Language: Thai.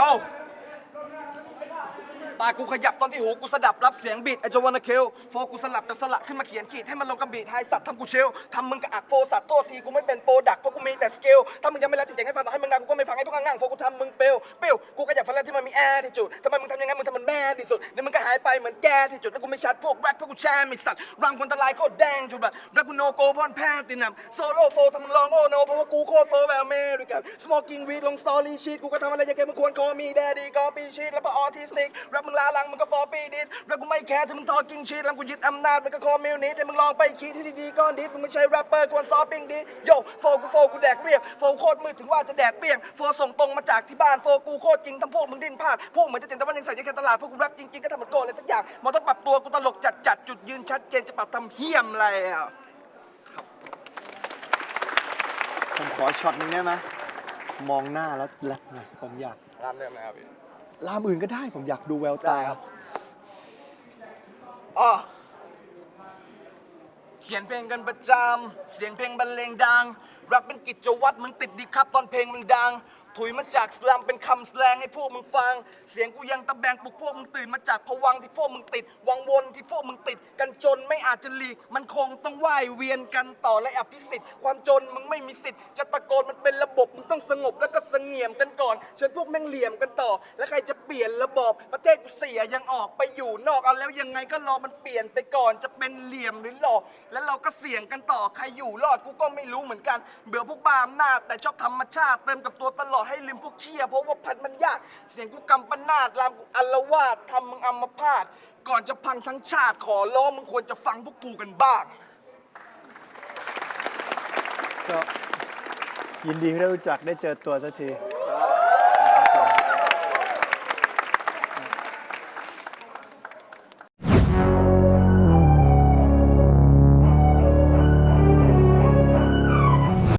가. ากกูขยับตอนที่หูกูสดับรับเสียงบีดไอจวานาเคลโฟกูสลับแต่สลักขึ้นมาเขียนขีดให้มันลงกับบีดไฮสัตว์ทำกูเชลทำมึงกับอักโฟสัตว์โทษทีกูไม่เป็นโปรดักเพราะกูมีแต่สเกลถ้ามึงยังไม่รับจริงๆให้ฟังต่อให้มึงดังกูก็ไม่ฟังให้พวกข้างๆโฟกูทำมึงเปลวเปลวกูก็อยากฟังแล้วที่มันมีแอร์ที่จุดทำไมมึงทำอยังไงมึงทำมันแม่ที่สุดเดี๋ยวมึงก็หายไปเหมือนแกที่จุดแล้วกูไม่ชัดพวกแรปพวกกูแชร์ม่สัตว์รังคนตะลายโคตรแดงจุดแบบแรปกูโนโกพอนแพทตินัมโซโล่โฟทำมึงลองโอโนเพราะว่ากูโคตรโฟอร์แบบอเมริกันสโมกิ้งวีดลงสตอรี่ชีตกูก็ทำอะไรอย่างเงี้ยมึงควรคอมีแดดี้ก็ปีชีตแล้วก็ออทิสติกแรปมึงลาลังมึงก็ฟอปีดิดแรปกูไม่แคร์ถ้ามึงทอกิ้งชีตแล้วกูยึดอำนาจมันก็คอมิวนิสให้มึงลองไปคิดที่ดีๆก้อนดิมึงไม่ใช่แรปเปอร์ควรซอปปิ้งดิโยโฟกูโฟกูแดกเรียบโฟโคตรมืดถึงว่าจะแดกเปี้ยงโฟส่งตรงมาจากที่บ้านโฟกูโคตรจริงทั้งพวกมึงดิ้นพลาดพวกเหมือนจะเต็มแต่ว่ายังใส่ใจแค่ตลาดพวกกูแรปจริงๆก็ทำเหมือนโกงเลยสักอย่างมองต้องปรับตัวกูตลกจัดจัดๆจุดยืนชัดเจนจะปรับทำเฮี้ยมอะไรอะผมขอช็อตหนึงได้ไหมมองหน้าแล้วแรปหน่อยผมอยาก ร้านเริ่มนะครับพี่ ลามอื่นก็ได้ผมอยากดูแววตา ได้ครับอ๋อเขียนเพลงกันประจำ เสียงเพลงบรรเลงดังแรปเป็นกิจวัตรมึงติดดีครับตอนเพลงมันดัง ถุยมาจากสลัมเป็นคำแสลงให้พวกมึงฟัง เสียงกูยังตะแบงปลุกพวกมึงตื่นมาจากผวังค์ที่พวกมึงติด วังวนที่พวกมึงติด กันจนไม่อาจจะหลีก มันคงต้องว่ายเวียนกันต่อและอภิสิทธิ์ ความจนมึงไม่มีสิทธิ์ จะตะโกนมันเป็นระบบมึงต้องสงบแล้วก็เสงี่ยมกันก่อน เชิญพวกแม่งเหลี่ยมกันต่อ แล้วใครจะเปลี่ยนระบอบประเทศกูเสียยังออกไปอยู่นอกเอาแล้วยังไงก็รอมันเปลี่ยนไปก่อนจะเป็นเหลี่ยมหรือหลอกแล้วเราก็เสี่ยงกันต่อใครอยู่รอดกูก็ไม่รู้เหมือนกัน เบื่อพวกบ้าอำนาจแต่ชอบธรรมชาติเติมกับตัวตลอดให้ลืมพวกเชี่ยเพราะว่าพันมันยาก เสียงกูกำปนาดรามกูอัลวาดทำมึงอัมพาตก่อนจะพังทั้งชาติขอร้องมึงควรจะฟังพวกกูกันบ้าง ก็ยินดีที่ได้รู้จักได้เจอตัวสักที